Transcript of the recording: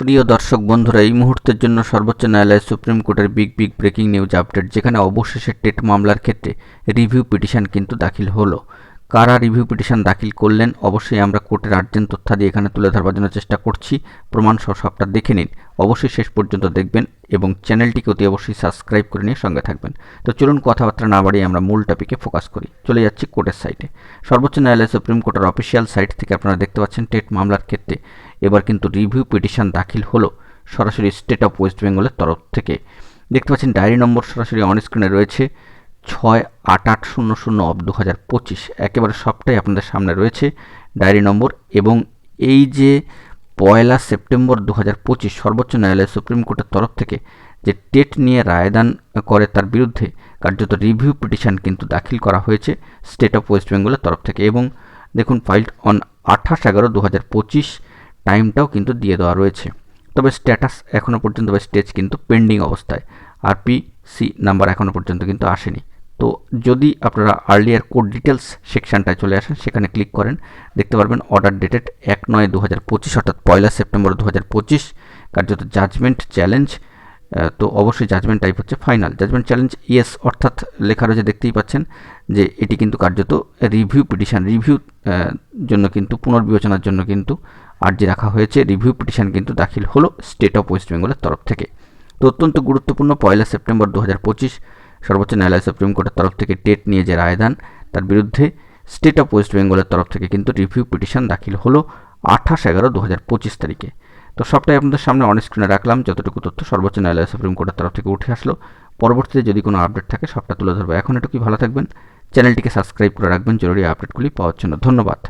প্রিয় দর্শক বন্ধুরা, এই মুহূর্তের জন্য সর্বোচ্চ ন্যায়ালয় সুপ্রিম কোর্টের big big breaking news update, যেখানে অবশেষে টেট মামলার ক্ষেত্রে রিভিউ পিটিশন কিন্তু দাখিল হলো। কারা রিভিউ পিটিশন দাখিল করলেন, অবশ্যই আমরা কোর্টের আর্জেন্ট তথ্যাদি এখানে তুলে ধরবার জন্য চেষ্টা করছি। প্রমাণ সহ সবটা দেখে নিন। অবশ্যই শেষ পর্যন্ত দেখবেন এবং চ্যানেলটিকে অতি অবশ্যই সাবস্ক্রাইব করে নিয়ে সঙ্গে থাকবেন। তো চলুন কথাবার্তা না বাড়িয়ে আমরা মূল টপিকে ফোকাস করি। চলে যাচ্ছি কোর্টের সাইটে সর্বোচ্চ ন্যায়ালয় সুপ্রিম কোর্টের অফিসিয়াল সাইট থেকে আপনারা দেখতে পাচ্ছেন টেট মামলার ক্ষেত্রে। এবার কিন্তু রিভিউ পিটিশন দাখিল হলো সরাসরি স্টেট অফ ওয়েস্ট বেঙ্গলের তরফ থেকে। দেখতে পাচ্ছেন ডায়েরি নম্বর সরাসরি অন স্ক্রিনে রয়েছে। ছয় আট আট শূন্য শূন্য অব দু হাজার পঁচিশ। একেবারে সবটাই আপনাদের সামনে রয়েছে। ডায়েরি নম্বর এবং এই যে পয়লা সেপ্টেম্বর দু হাজার পঁচিশ সর্বোচ্চ ন্যায়ালয় সুপ্রিম কোর্টের তরফ থেকে যে টেট নিয়ে রায়দান করে তার বিরুদ্ধে কার্যত রিভিউ পিটিশন কিন্তু দাখিল করা হয়েছে স্টেট অফ ওয়েস্ট বেঙ্গলের তরফ থেকে এবং দেখুন ফাইল্ড অন আঠাশ এগারো দু হাজার পঁচিশ টাইমটাও কিন্তু দিয়ে দেওয়া রয়েছে। তবে স্ট্যাটাস এখনও পর্যন্ত বা স্টেজ কিন্তু পেন্ডিং অবস্থায়। আর পি সি নাম্বার এখনও পর্যন্ত কিন্তু আসেনি। তো যদি আপনারা আর্লিয়ার কোড ডিটেলস সেকশনটায় চলে আসেন, সেখানে ক্লিক করেন, দেখতে পারবেন অর্ডার ডেটেড এক নয় দু হাজার পঁচিশ, অর্থাৎ পয়লা সেপ্টেম্বর দু হাজার পঁচিশ, কার্যত জাজমেন্ট চ্যালেঞ্জ তো অবশ্যই জাজমেন্ট টাইপ হচ্ছে ফাইনাল জাজমেন্ট চ্যালেঞ্জ ইয়েস অর্থাৎ লেখা রয়েছে, দেখতেই পাচ্ছেন যে এটি কিন্তু কার্যত রিভিউ পিটিশন রিভিউ জন্য কিন্তু, পুনর্বিবেচনার জন্য কিন্তু আর্জি রাখা হয়েছে। রিভিউ পিটিশন কিন্তু দাখিল হলো স্টেট অফ ওয়েস্ট বেঙ্গলের তরফ থেকে। তো অত্যন্ত গুরুত্বপূর্ণ, পয়লা সেপ্টেম্বর দু হাজার পঁচিশ সর্বোচ্চ ন্যায়ালয় সুপ্রিম কোর্টের তরফ থেকে টেট নিয়ে যে রায়দান তার বিরুদ্ধে স্টেট অফ ওয়েস্ট বেঙ্গলের তরফ থেকে কিন্তু রিভিউ পিটিশন দাখিল হলো আঠাশ এগারো দু হাজার পঁচিশ তারিখে। তো সবটাই আপনাদের সামনে অন স্ক্রিনে রাখলাম, যতটুকু তথ্য সর্বোচ্চ ন্যায়ালয় সুপ্রিম কোর্টের তরফ থেকে উঠে আসলো। পরবর্তীতে যদি কোনো আপডেট থাকে, সবটা তুলে ধরবো। এখন একটু কি ভালো থাকবেন। চ্যানেলটিকে সাবস্ক্রাইব করে রাখবেন, জরুরি আপডেটগুলি পাওয়ার জন্য। ধন্যবাদ।